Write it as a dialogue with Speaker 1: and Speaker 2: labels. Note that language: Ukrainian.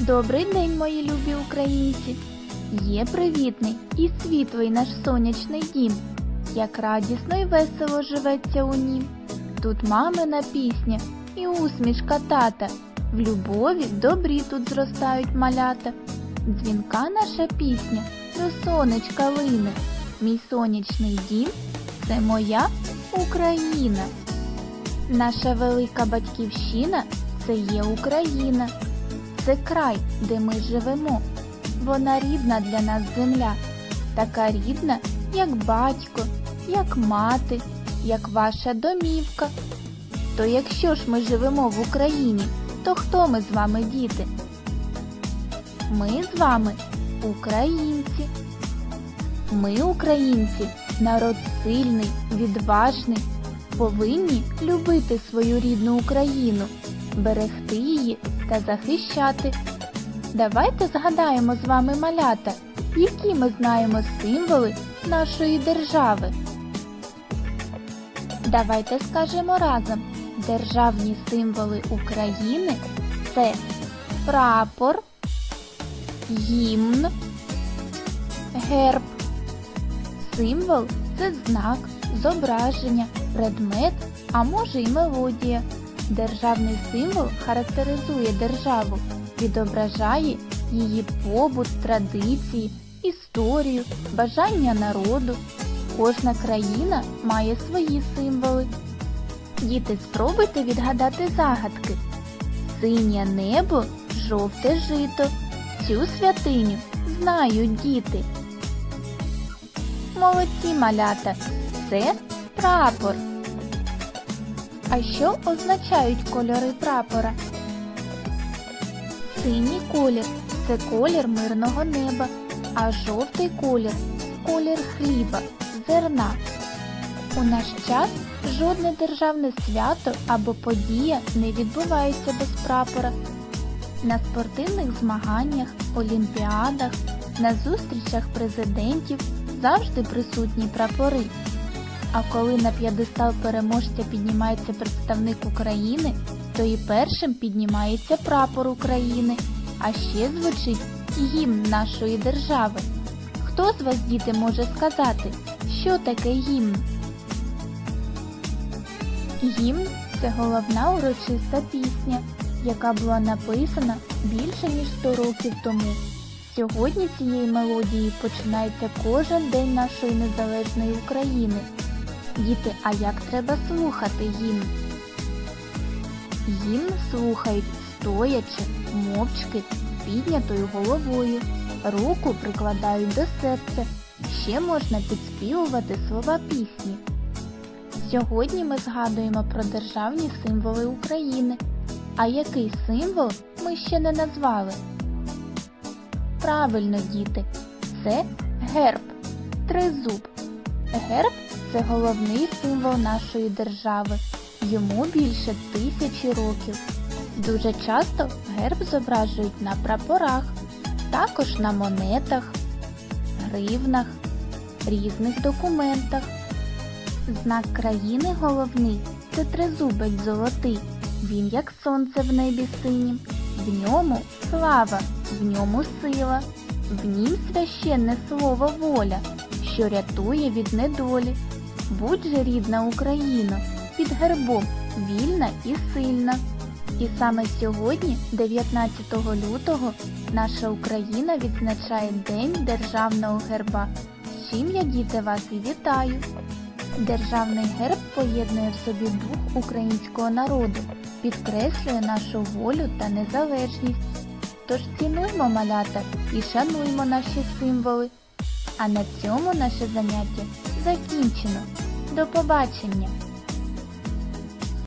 Speaker 1: Добрий день, мої любі українці! Є привітний і світлий наш сонячний дім, як радісно і весело живеться у нім. Тут мамина пісня і усмішка тата. В любові добрі тут зростають малята. Дзвінка наша пісня до сонечка лине. Мій сонячний дім це моя Україна. Наша велика батьківщина це є Україна. Це край, де ми живемо. Вона рідна для нас земля, така рідна, як батько, як мати, як ваша домівка. То якщо ж ми живемо в Україні, то хто ми з вами, діти? Ми з вами українці. Ми, українці, народ сильний, відважний, повинні любити свою рідну Україну, берегти її та захищати. Давайте згадаємо з вами малята, які ми знаємо символи нашої держави. Давайте скажемо разом. Державні символи України це прапор, гімн, герб. Символ це знак, зображення, предмет, а може й мелодія. Державний символ характеризує державу, відображає її побут, традиції, історію, бажання народу. Кожна країна має свої символи. Діти, спробуйте відгадати загадки. Синє небо, жовте жито. Цю святиню знають діти. Молодці малята, це прапор. А що означають кольори прапора? Синій колір це колір мирного неба, а жовтий колір колір хліба, зерна. У наш час жодне державне свято або подія не відбувається без прапора. На спортивних змаганнях, олімпіадах, на зустрічах президентів завжди присутні прапори. А коли на п'єдестал переможця піднімається представник України, то і першим піднімається прапор України, а ще звучить гімн нашої держави. Хто з вас, діти, може сказати, що таке гімн? Гімн це головна урочиста пісня, яка була написана більше ніж 100 років тому. Сьогодні цієї мелодії починається кожен день нашої незалежної України. Діти, а як треба слухати гімн? Гімн слухають стоячи, мовчки, піднятою головою, руку прикладають до серця. Ще можна підспівувати слова пісні. Сьогодні ми згадуємо про державні символи України. А який символ ми ще не назвали? Правильно, діти, це герб, тризуб. Герб це головний символ нашої держави. Йому більше тисячі років. Дуже часто герб зображують на прапорах, також на монетах, гривнах, різних документах. Знак країни головний це тризубець золотий. Він як сонце в небі синім. В ньому слава, в ньому сила, в нім священне слово воля, що рятує від недолі. Будь же рідна Україна, під гербом вільна і сильна. І саме сьогодні, 19 лютого, наша Україна відзначає День Державного герба. З чим я, діти, вас і вітаю! Державний герб поєднує в собі дух українського народу, підкреслює нашу волю та незалежність. Тож цінуймо малята і шануймо наші символи. А на цьому наше заняття закінчено. До побачення!